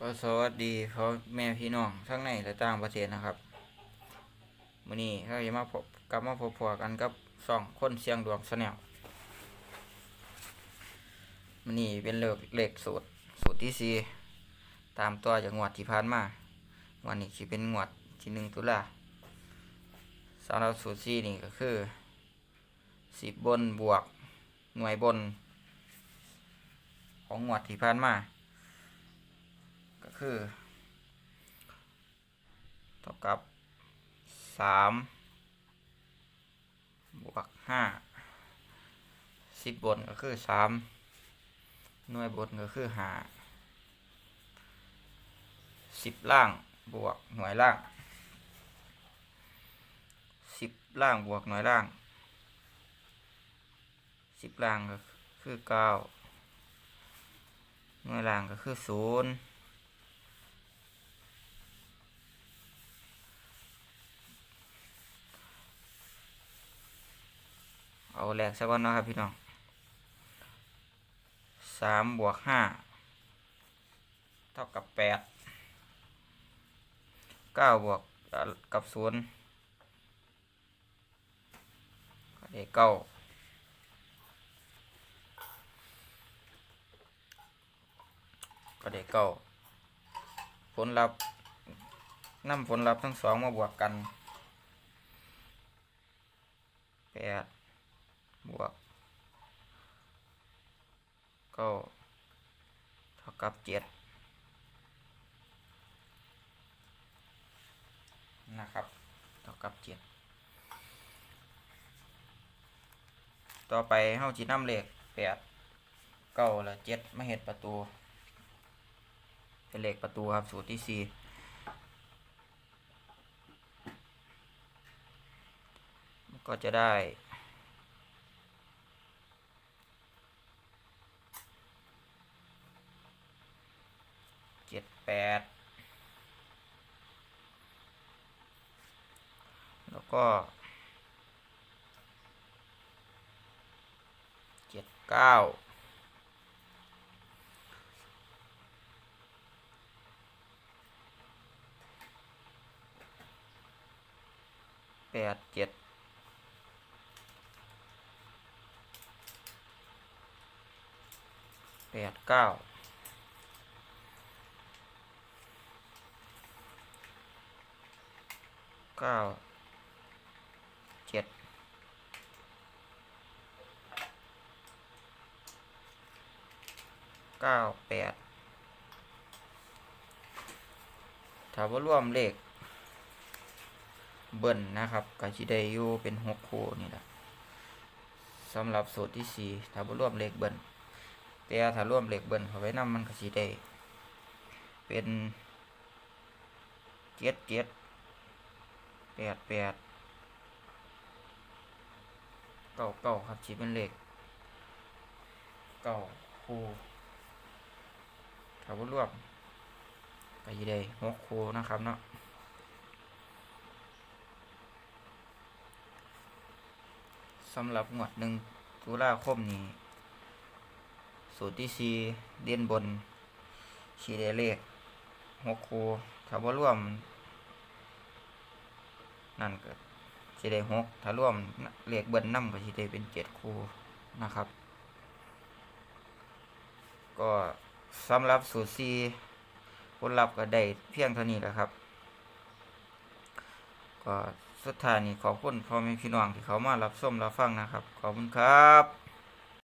สวัสดีเขาแม่พี่น้องทั้งในและต่างประเทศนะครับมื้อนี้เราจะมาพบกลับมาพบพอกันกับสองคนเสียงดวงสแนลมื้อนี้เป็นเลขเลขสูตรสูตรที่สี่ตามตัวจากงวดที่ผ่านมาวันนี้สิเป็นงวดที่หนึ่งตุลาสำหรับสูตรสี่นี่ก็คือสิบบนบวกหน่วยบน ของงวดที่ผ่านมา คือ เท่ากับสามบวกห้าสิบบนก็คือสามหน่วยบนก็คือห้าสิบล่างบวกหน่วยล่างสิบล่างบวกหน่วยล่างสิบล่างก็คือเก้าหน่วยล่างก็คือศูนย์ เอาแหลกสักวันนะครับพี่น้องสามบวกห้าเท่ากับแปดเก้าบวกกับศูนย์ก็ได้เก้าก็ได้เก้าผลลัพธ์นำผลลัพธ์ทั้งสองมาบวกกันแปด บวก ก็เท่ากับเจ็ดนะครับ เท่ากับเจ็ดต่อไปเฮาจีน้ำเหลขแปดเก้าและเจ็ดมาเห็ดประตู เป็นเหลขประตูครับสูตรที่สี่ก็จะได้ เจ็ดแปดแล้วก็เจ็ดเก้าแปดเจ็ดแปดเก้า เก้าเจ็ดเก้าแปดถ้าว่ารวมเลข เบิ้ลนะครับก็จะได้อยู่เป็นหกคู่นี่แหละสำหรับสูตรที่สี่ถ้าว่ารวมเลขเบิ้ลแต่ถ้ารวมเลขเบิ้ลเขาไว้นำมันก็จะได้เป็นเจ็ดเจ็ด แปดแปดเก้าเก้าครับชีเป็นเหลขเก้าคูถ้าว่ารวมก็จะได้หกคูนะครับเนาะสำหรับงวดหนึ่งตุลาคมนี้ สูตรที่สี่เด่นบนชีได้เลขหกคูถ้าว่ารวม นั่นก็สิได้หกถ้ารวมเลขเบิ้ลนำก็สิได้เป็นเจ็ดคู่นะครับ ก็สำหรับสูตรซีผลลัพธ์ก็ได้เพียงเท่านี้แหละครับ ก็สุดท้ายนี้ขอบคุณพ่อแม่พี่น้องที่เขามารับส้มรับฟังนะครับ ขอบคุณครับ